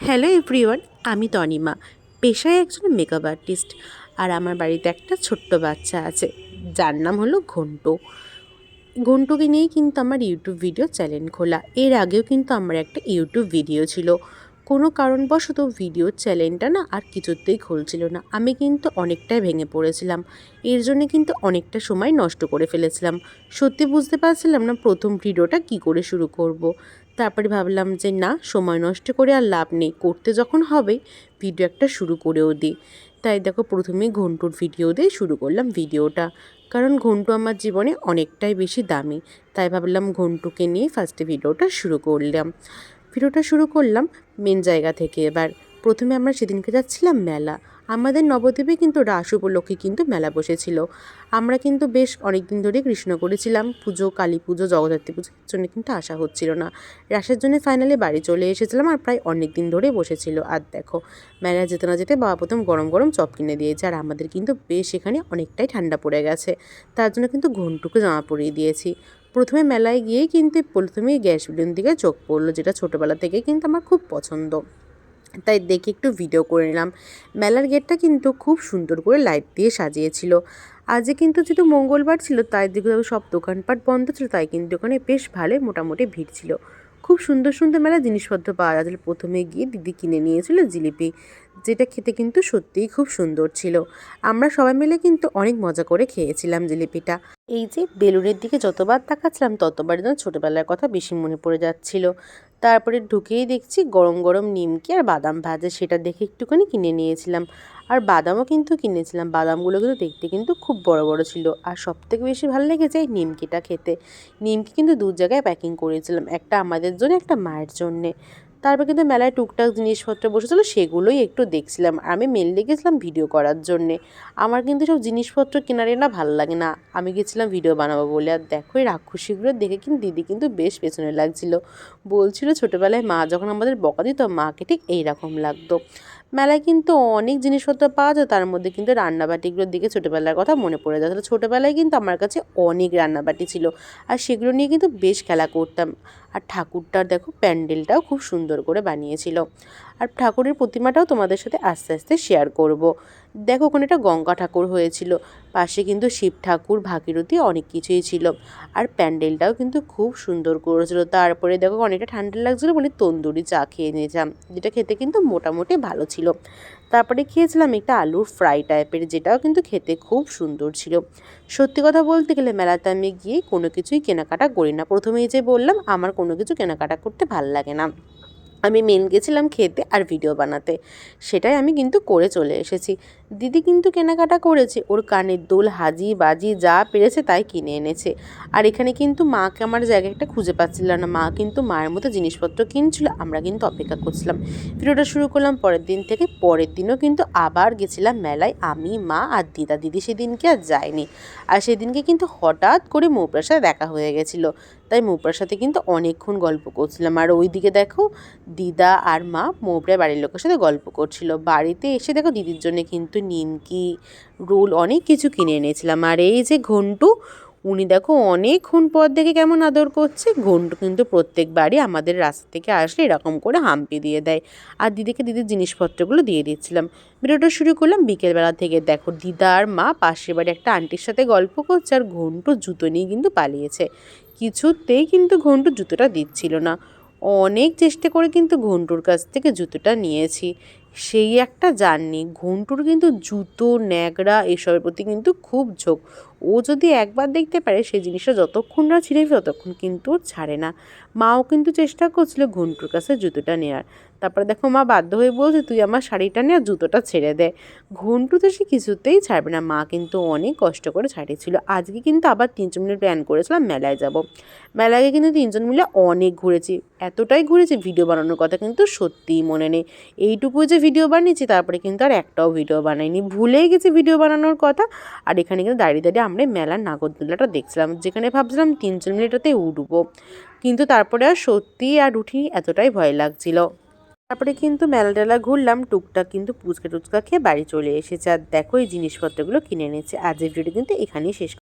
Hello everyone আমি তনিমা, পেশায় একজন মেকআপ আর্টিস্ট আর আমার বাড়িতে একটা ছোট্ট বাচ্চা আছে, যার নাম হলো ঘন্টো। ঘন্টোকে নিয়েই কিন্তু আমার ইউটিউব ভিডিও চ্যানেল খোলা। এর আগেও কিন্তু আমার একটা ইউটিউব ভিডিও ছিল। কোনো কারণবশত ভিডিও চ্যানেলটা না আর কিছুতেই খুলছিল না। আমি কিন্তু অনেকটাই ভেঙে পড়েছিলাম। এর জন্য কিন্তু অনেকটা সময় নষ্ট করে ফেলেছিলাম। সত্যি বুঝতে পারছিলাম না প্রথম ভিডিওটা কি করে শুরু করব। তারপরে ভাবলাম যে না, সময় নষ্ট করে আর লাভ নেই। করতে যখন হবে ভিডিও একটা শুরু করেও দিই তাই দেখো, প্রথমে ঘন্টুর ভিডিও দিয়ে শুরু করলাম ভিডিওটা কারণ ঘন্টু আমার জীবনে অনেকটাই বেশি দামি। তাই ভাবলাম ঘন্টুকে নিয়ে ফার্স্টে ভিডিওটা শুরু করলাম। ভিডিওটা শুরু করলাম মেন জায়গা থেকে। এবার প্রথমে আমরা সেদিনকে যাচ্ছিলাম মেলা। আমাদের নবদ্বীপে কিন্তু রাস উপলক্ষে কিন্তু মেলা বসেছিল। আমরা কিন্তু বেশ অনেক দিন ধরে কৃষ্ণ করেছিলাম। পুজো, কালী পুজো, জগদ্ধাত্রী পুজোর জন্য কিন্তু আসা হচ্ছিল না। রাসের জন্য ফাইনালি বাড়ি চলে এসেছিলাম আর প্রায় অনেক দিন ধরে বসেছিল। আর দেখো, মেলায় যেতে না যেতে বাবা প্রথম গরম গরম চপ কিনে দিয়েছে আর আমাদের কিন্তু বেশ এখানে অনেকটাই ঠান্ডা পড়ে গেছে। তার জন্য কিন্তু ঘন্টুকে জামা পরিয়ে দিয়েছি। প্রথমে মেলায় গিয়েই কিন্তু প্রথমেই গ্যাস বিলুন দিকে চোখ পড়ল, যেটা ছোটোবেলা থেকে কিন্তু আমার খুব পছন্দ। তাই দেখে একটু ভিডিও করে নিলাম। মেলার গেটটা কিন্তু খুব সুন্দর করে লাইট দিয়ে সাজিয়েছিল। আজকে কিন্তু যেহেতু মঙ্গলবার ছিল, তাই দিকে সব দোকানপাট বন্ধ ছিল, তাই কিন্তু ওখানে বেশ ভালোই মোটামুটি ভিড় ছিল। খুব সুন্দর সুন্দর মেলা জিনিসপত্র পাওয়া যাচ্ছিল। প্রথমে গিয়ে দিদি কিনে নিয়েছিল জিলিপি। যেটা খেতে কিন্তু সত্যিই খুব সুন্দর ছিল। আমরা সবাই মিলে কিন্তু অনেক মজা করে খেয়েছিলাম জিলিপিটা। এই যে বেলুনের দিকে যতবার তাকাচ্ছিলাম ততবার যেন ছোটোবেলার কথা বেশি মনে পড়ে যাচ্ছিল। তারপরে ঢুকেই দেখছি গরম গরম নিমকি আর বাদাম ভাজা, সেটা দেখে একটুখানি কিনে নিয়েছিলাম। আর বাদামও কিন্তু কিনেছিলাম। বাদামগুলো কিন্তু দেখতে কিন্তু খুব বড় বড় ছিল। আর সবথেকে বেশি ভালো লেগেছে এই নিমকিটা খেতে। নিমকি কিন্তু দু জায়গায় প্যাকিং করেছিলাম, একটা আমাদের জন্য, একটা মায়ের জন্যে। তারপর কিন্তু মেলায় টুকটাক জিনিসপত্র বসেছিলো, সেগুলোই একটু দেখছিলাম। আমি মেনলি গেছিলাম ভিডিও করার জন্যে। আমার কিন্তু সব জিনিসপত্র কেনারে না ভালো লাগে না। আমি গেছিলাম ভিডিও বানাবো বলে। আর দেখো এই রাক্ষসীগুলো দেখে কিন্তু দিদি কিন্তু বেশ পেছনে লাগছিল। বলছিল ছোটোবেলায় মা যখন আমাদের বকা দিত, মাকে ঠিক এইরকম লাগতো। মেলায় কিন্তু অনেক জিনিসপত্র পাওয়া যায় তার মধ্যে কিন্তু রান্নাবাটিগুলোর দিকে ছোটোবেলার কথা মনে পড়ে যায় ছোটোবেলায় কিন্তু আমার কাছে অনেক রান্নাবাটি ছিল। আর সেগুলো নিয়ে কিন্তু বেশ খেলা করতাম। আর ঠাকুরটার দেখো প্যান্ডেলটাও খুব সুন্দর করে বানিয়েছিল। আর ঠাকুরের প্রতিমাটাও তোমাদের সাথে আস্তে আস্তে শেয়ার করব। দেখো ওখানে একটা গঙ্গা ঠাকুর হয়েছিল, পাশে কিন্তু শিব ঠাকুর, ভাগীরথী অনেক কিছুই ছিল। আর প্যান্ডেলটাও কিন্তু খুব সুন্দর করেছিল। তারপরে দেখো অনেকটা ঠান্ডা লাগছিল বলে তন্দুরি চা খেয়ে নিয়েছিলাম, যেটা খেতে কিন্তু মোটামুটি ভালো ছিল। তারপরে খেয়েছিলাম একটা আলুর ফ্রাই টাইপের, যেটাও কিন্তু খেতে খুব সুন্দর ছিল। সত্যি কথা বলতে গেলে মেলাতে আমি গিয়ে কোনো কিছুই কেনাকাটা করি না। প্রথমেই যে বললাম, আমার কোনো কিছু কেনাকাটা করতে ভালো লাগে না। আমি মেন গেছিলাম খেতে আর ভিডিও বানাতে। সেটাই আমি কিন্তু করে চলে এসেছি। দিদি কিন্তু কেনাকাটা করেছে। ওর কানের দোল, হাজি, বাজি, যা পেরেছে তাই কিনে এনেছে। আর এখানে কিন্তু মাকে আমার জায়গায় একটা খুঁজে পাচ্ছিল না। মা কিন্তু মায়ের মতো জিনিসপত্র কিনছিল। আমরা কিন্তু অপেক্ষা করছিলাম। ভিডিওটা শুরু করলাম পরের দিন থেকে। পরের দিনও কিন্তু আবার গেছিলাম মেলায়। আমি, মা আর দিদা দিদি সেদিনকে আর যায়নি আর সেদিনকে কিন্তু হঠাৎ করে মৌপ্রার সাথে দেখা হয়ে গেছিল। তাই মৌপ্রার সাথে কিন্তু অনেকক্ষণ গল্প করছিলাম। আর ওইদিকে দেখো, দিদা আর মা মৌপ্রায় বাড়ির লোকের সাথে গল্প করছিল। বাড়িতে এসে দেখো দিদির জন্য কিন্তু নিমকি, রোল অনেক কিছু কিনে এনেছিলাম। আর এই যে ঘন্টু, উনি দেখো অনেকক্ষণ পর দেখে কেমন আদর করছে। ঘন্টু কিন্তু প্রত্যেকবারই আমাদের রাস্তা থেকে আসলে এরকম করে হাম্পি দিয়ে দেয়। আর দিদিকে দিদির জিনিসপত্রগুলো দিয়ে দিচ্ছিলাম। ভিডিওটা শুরু করলাম বিকেলবেলা থেকে। দেখো দিদা আর মা পাশের বাড়ি একটা আন্টির সাথে গল্প করছে আর ঘন্টু জুতো নিয়ে কিন্তু পালিয়েছে। কিছুতেই কিন্তু ঘন্টু জুতোটা দিচ্ছিল না। অনেক চেষ্টা করে কিন্তু ঘন্টুর কাছ থেকে জুতোটা নিয়েছি। সেই একটা জাননি, ঘন্টুর কিন্তু জুতো, ন্যাকড়া এসবের প্রতি কিন্তু খুব ঝোঁক। ও যদি একবার দেখতে পারে সেই জিনিসটা যতক্ষণ না ছিঁড়ে ততক্ষণ কিন্তু ছাড়ে না। মাও কিন্তু চেষ্টা করছিল ঘন্টুর কাছে জুতোটা নেওয়ার তারপরে দেখো মা বাধ্য হয়ে বলছে, তুই আমার শাড়িটা নিয়ে জুতোটা ছেড়ে দে। ঘন্টু তো সে কিছুতেই ছাড়বে না। মা কিন্তু অনেক কষ্ট করে ছাড়িয়েছিল আজকে কিন্তু আবার তিনজন মিলে প্ল্যান করেছিলাম মেলায় যাব। মেলায় কিন্তু তিনজন মিলে অনেক ঘুরেছি। এতটাই ঘুরেছি ভিডিও বানানোর কথা কিন্তু সত্যিই মনে নেই। এইটুকু যে ভিডিও বানিয়েছি, তারপরে কিন্তু আর একটাও ভিডিও বানাইনি। ভুলেই গেছি ভিডিও বানানোর কথা। আর এখানে কিন্তু দাঁড়িয়ে দাঁড়িয়ে আমরা মেলার নাগরদোলাটা দেখছিলাম, যেখানে ভাবছিলাম তিনজন মিলে এটাতে উঠবো। কিন্তু তারপরে আর সত্যি আর উঠি এতটাই ভয় লাগছিল। তারপরে কিন্তু মেলা টেলা ঘুরলাম, টুকটাক কিন্তু পুচকা টুচকা খেয়ে বাড়ি চলে এসেছে। আর দেখো এই জিনিসপত্রগুলো কিনে এনেছে। আজের ভিডিও কিন্তু এখানেই শেষ